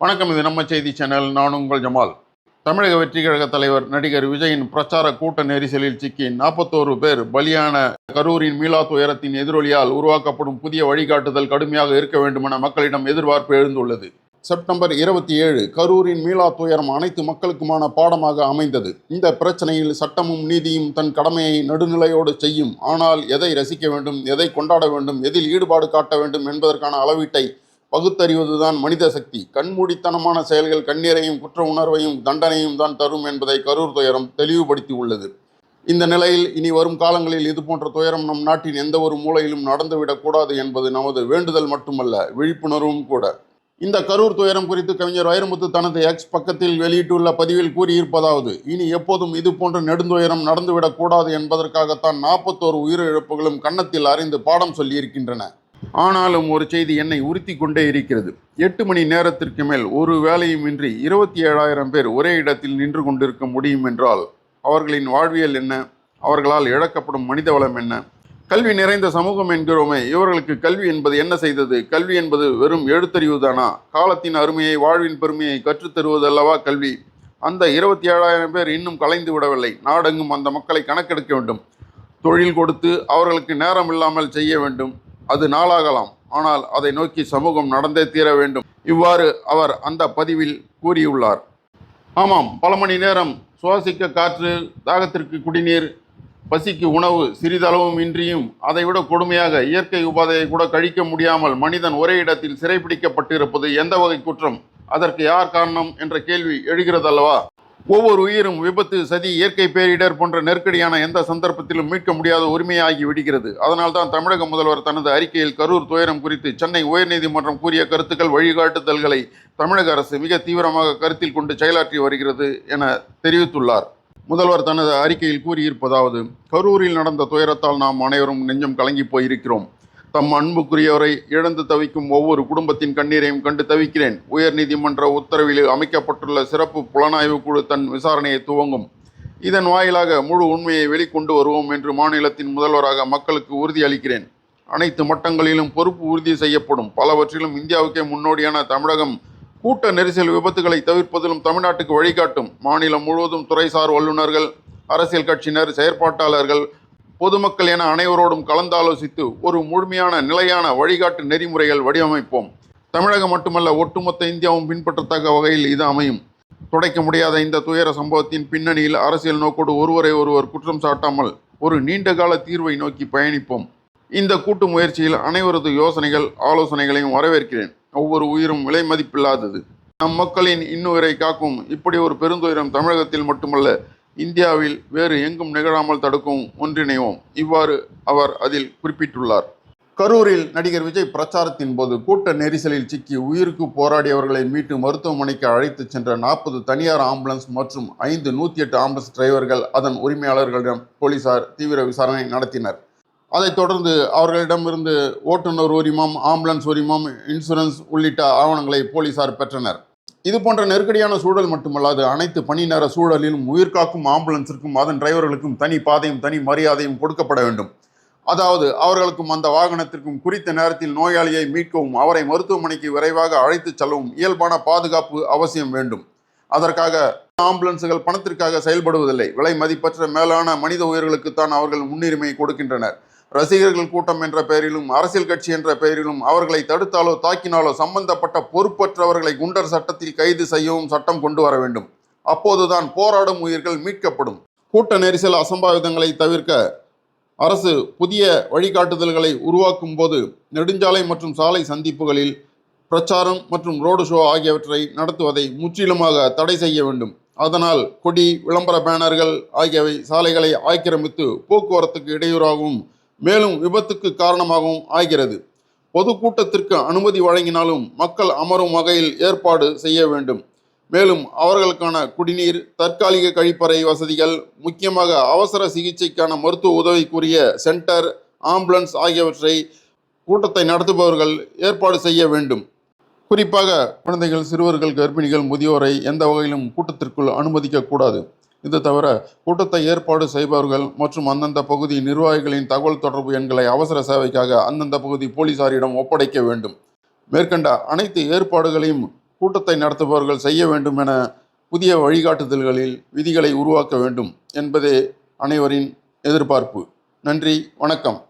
வணக்கம் இது நம்ம செய்தி சேனல் நான் உங்கள் ஜமால். தமிழக வெற்றி கழக தலைவர் நடிகர் விஜயின் பிரச்சார கூட்ட நெரிசலில் சிக்கி நாற்பத்தோரு பேர் பலியான கரூரின் மீளா துயரத்தின் எதிரொலியால் உருவாக்கப்படும் புதிய வழிகாட்டுதல் கடுமையாக இருக்க வேண்டுமென மக்களிடம் எதிர்பார்ப்பு எழுந்துள்ளது. செப்டம்பர் இருபத்தி ஏழு கரூரின் மீளா துயரம் அனைத்து மக்களுக்குமான பாடமாக அமைந்தது. இந்த பிரச்சனையில் சட்டமும் நீதியும் தன் கடமையை நடுநிலையோடு செய்யும். ஆனால் எதை ரசிக்க வேண்டும் எதை கொண்டாட வேண்டும் எதில் ஈடுபாடு காட்ட வேண்டும் என்பதற்கான அளவீட்டை பகுத்தறிவது தான் மனித சக்தி. கண்மூடித்தனமான செயல்கள் கண்ணீரையும் குற்ற உணர்வையும் தண்டனையும் தான் தரும் என்பதை கரூர் துயரம் தெளிவுபடுத்தி உள்ளது இந்த நிலையில் இனி வரும் காலங்களில் இது போன்ற துயரம் நம் நாட்டின் எந்த ஒரு மூலையிலும் நடந்துவிடக்கூடாது என்பது நமது வேண்டுதல் மட்டுமல்ல விழிப்புணர்வும் கூட. இந்த கரூர் துயரம் குறித்து கவிஞர் வைரமுத்து தனது எக்ஸ் பக்கத்தில் வெளியிட்டுள்ள பதிவில் கூறியிருப்பதாவது இனி எப்போதும் இது போன்ற நெடுந்துயரம் நடந்துவிடக்கூடாது என்பதற்காகத்தான் நாற்பத்தோரு உயிரிழப்புகளும் கன்னத்தில் அறிந்து பாடம் சொல்லியிருக்கின்றன. ஆனாலும் ஒரு செய்தி என்னை உறுத்தி கொண்டே இருக்கிறது. எட்டு மணி நேரத்திற்கு மேல் ஒரு வேலையுமின்றி இருபத்தி ஏழாயிரம் பேர் ஒரே இடத்தில் நின்று கொண்டிருக்க முடியும் என்றால் அவர்களின் வாழ்வியல் என்ன? அவர்களால் இழக்கப்படும் மனித வளம் என்ன? கல்வி நிறைந்த சமூகம் என்கிறோமே இவர்களுக்கு கல்வி என்பது என்ன செய்தது? கல்வி என்பது வெறும் எழுத்தறிவுதானா காலத்தின் அருமையை வாழ்வின் பெருமையை கற்றுத்தருவதல்லவா கல்வி? அந்த இருபத்தி ஏழாயிரம் பேர் இன்னும் கலைந்து விடவில்லை. நாடெங்கும் அந்த மக்களை கணக்கெடுக்க வேண்டும். தொழில் கொடுத்து அவர்களுக்கு நேரம் இல்லாமல் செய்ய வேண்டும். அது நாளாகலாம். ஆனால் அதை நோக்கி சமூகம் நடந்தே தீர வேண்டும். இவ்வாறு அவர் அந்த பதிவில் கூறியுள்ளார். ஆமாம் பல மணி நேரம் சுவாசிக்க காற்று தாகத்திற்கு குடிநீர் பசிக்கு உணவு சிறிதளவும் இன்றியும் அதைவிட கொடுமையாக இயற்கை உபாதையை கூட கழிக்க முடியாமல் மனிதன் ஒரே இடத்தில் சிறைப்பிடிக்கப்பட்டிருப்பது எந்த வகை குற்றம்? அதற்கு யார் காரணம்? என்ற கேள்வி எழுகிறதல்லவா? ஒவ்வொரு உயிரும் விபத்து சதி இயற்கை பேரிடர் போன்ற நெருக்கடியான எந்த சந்தர்ப்பத்திலும் மீட்க முடியாத உரிமையாகி விடுகிறது. அதனால்தான் தமிழக முதல்வர் தனது அறிக்கையில் கரூர் துயரம் குறித்து சென்னை உயர்நீதிமன்றம் கூறிய கருத்துக்கள் வழிகாட்டுதல்களை தமிழக அரசு மிக தீவிரமாக கருத்தில் கொண்டு செயலாற்றி வருகிறது என தெரிவித்துள்ளார். முதல்வர் தனது அறிக்கையில் கூறியிருப்பதாவது கரூரில் நடந்த துயரத்தால் நாம் அனைவரும் நெஞ்சம் கலங்கி போயிருக்கிறோம். தம் அன்புக்குரியவரை இழந்து தவிக்கும் ஒவ்வொரு குடும்பத்தின் கண்ணீரையும் கண்டு தவிக்கிறேன். உயர்நீதிமன்ற உத்தரவில் அமைக்கப்பட்டுள்ள சிறப்பு புலனாய்வு குழு தன் விசாரணையை துவங்கும். இதன் வாயிலாக முழு உண்மையை வெளிக்கொண்டு வருவோம் என்று மாநிலத்தின் முதல்வராக மக்களுக்கு உறுதியளிக்கிறேன் அனைத்து மட்டங்களிலும் பொறுப்பு உறுதி செய்யப்படும். பலவற்றிலும் இந்தியாவுக்கே முன்னோடியான தமிழகம் கூட்ட நெரிசல் விபத்துகளை தவிர்ப்பதிலும் தமிழ்நாட்டுக்கு வழிகாட்டும். மாநிலம் முழுவதும் துறைசார் வல்லுநர்கள் அரசியல் கட்சியினர் செயற்பாட்டாளர்கள் பொதுமக்கள் என அனைவரோடும் கலந்தாலோசித்து ஒரு முழுமையான நிலையான வழிகாட்டு நெறிமுறைகள் வடிவமைப்போம். தமிழகம் மட்டுமல்ல ஒட்டுமொத்த இந்தியாவும் பின்பற்றத்தக்க வகையில் இது அமையும். துடைக்க முடியாத இந்த துயர சம்பவத்தின் பின்னணியில் அரசியல் நோக்கோடு ஒருவரை ஒருவர் குற்றம் சாட்டாமல் ஒரு நீண்டகால தீர்வை நோக்கி பயணிப்போம். இந்த கூட்டு முயற்சியில் அனைவரது யோசனைகள் ஆலோசனைகளையும் வரவேற்கிறேன். ஒவ்வொரு உயிரும் விலை மதிப்பில்லாதது. நம் மக்களின் இன்னுயிரை காக்கும் இப்படி ஒரு பெருந்துயரம் தமிழகத்தில் மட்டுமல்ல இந்தியாவில் வேறு எங்கும் நிகழாமல் தடுக்கும் ஒன்றிணைவோம். இவ்வாறு அவர் அதில் குறிப்பிட்டுள்ளார். கரூரில் நடிகர் விஜய் பிரச்சாரத்தின் போது கூட்ட நெரிசலில் சிக்கி உயிருக்கு போராடியவர்களை மீட்டு மருத்துவமனைக்கு அழைத்துச் சென்ற நாற்பது தனியார் ஆம்புலன்ஸ் மற்றும் ஐந்து நூற்றி எட்டு ஆம்புலன்ஸ் டிரைவர்கள் அதன் உரிமையாளர்களிடம் போலீசார் தீவிர விசாரணை நடத்தினர். அதைத் தொடர்ந்து அவர்களிடமிருந்து ஓட்டுநர் உரிமம் ஆம்புலன்ஸ் உரிமம் இன்சூரன்ஸ் உள்ளிட்ட ஆவணங்களை போலீசார் பெற்றனர். இது போன்ற நெருக்கடியான சூழல் மட்டுமல்லாது அனைத்து பணி நேர சூழலிலும் உயிர்காக்கும் ஆம்புலன்ஸிற்கும் அதன் டிரைவர்களுக்கும் தனி பாதையும் தனி மரியாதையும் கொடுக்கப்பட வேண்டும். அதாவது அவர்களுக்கும் அந்த வாகனத்திற்கும் குறித்த நேரத்தில் நோயாளியை மீட்கவும் அவரை மருத்துவமனைக்கு விரைவாக அழைத்துச் செல்லவும் இயல்பான பாதுகாப்பு அவசியம் வேண்டும். அதற்காக ஆம்புலன்ஸுகள் பணத்திற்காக செயல்படுவதில்லை. விலை மதிப்பற்ற மேலான மனித உயிர்களுக்குத்தான் அவர்கள் முன்னுரிமை கொடுக்கின்றனர். ரசிகர்கள் கூட்டம் என்ற பெயரிலும் அரசியல் கட்சி என்ற பெயரிலும் அவர்களை தடுத்தாலோ தாக்கினாலோ சம்பந்தப்பட்ட பொறுப்பற்றவர்களை குண்டர் சட்டத்தில் கைது செய்யவும் சட்டம் கொண்டு வர வேண்டும். அப்போதுதான் போராடும் உயிர்கள் மீட்கப்படும். கூட்ட நெரிசல் அசம்பாவிதங்களை தவிர்க்க அரசு புதிய வழிகாட்டுதல்களை உருவாக்கும் போது நெடுஞ்சாலை மற்றும் சாலை சந்திப்புகளில் பிரச்சாரம் மற்றும் ரோடு ஷோ ஆகியவற்றை நடத்துவதை முற்றிலுமாக தடை செய்ய வேண்டும். அதனால் கொடி விளம்பர பேனர்கள் ஆகியவை சாலைகளை ஆக்கிரமித்து போக்குவரத்துக்கு இடையூறாகவும் மேலும் விபத்துக்கு காரணமாகவும் ஆகிறது. பொதுக்கூட்டத்திற்கு அனுமதி வழங்கினாலும் மக்கள் அமரும் வகையில் ஏற்பாடு செய்ய வேண்டும். மேலும் அவர்களுக்கான குடிநீர் தற்காலிக கழிப்பறை வசதிகள் முக்கியமாக அவசர சிகிச்சைக்கான மருத்துவ உதவிக்குரிய சென்டர் ஆம்புலன்ஸ் ஆகியவற்றை கூட்டத்தை நடத்துபவர்கள் ஏற்பாடு செய்ய வேண்டும். குறிப்பாக குழந்தைகள் சிறுவர்கள் கர்ப்பிணிகள் முதியோரை எந்த வகையிலும் கூட்டத்திற்குள் அனுமதிக்கக்கூடாது. இது தவிர கூட்டத்தை ஏற்பாடு செய்பவர்கள் மற்றும் அந்தந்த பகுதி நிர்வாகிகளின் தகவல் தொடர்பு எண்களை அவசர சேவைக்காக அந்தந்த பகுதி போலீசாரிடம் ஒப்படைக்க வேண்டும். மேற்கண்ட அனைத்து ஏற்பாடுகளையும் கூட்டத்தை நடத்துபவர்கள் செய்ய வேண்டும் என புதிய வழிகாட்டுதல்களில் விதிகளை உருவாக்க வேண்டும் என்பதே அனைவரின் எதிர்பார்ப்பு. நன்றி வணக்கம்.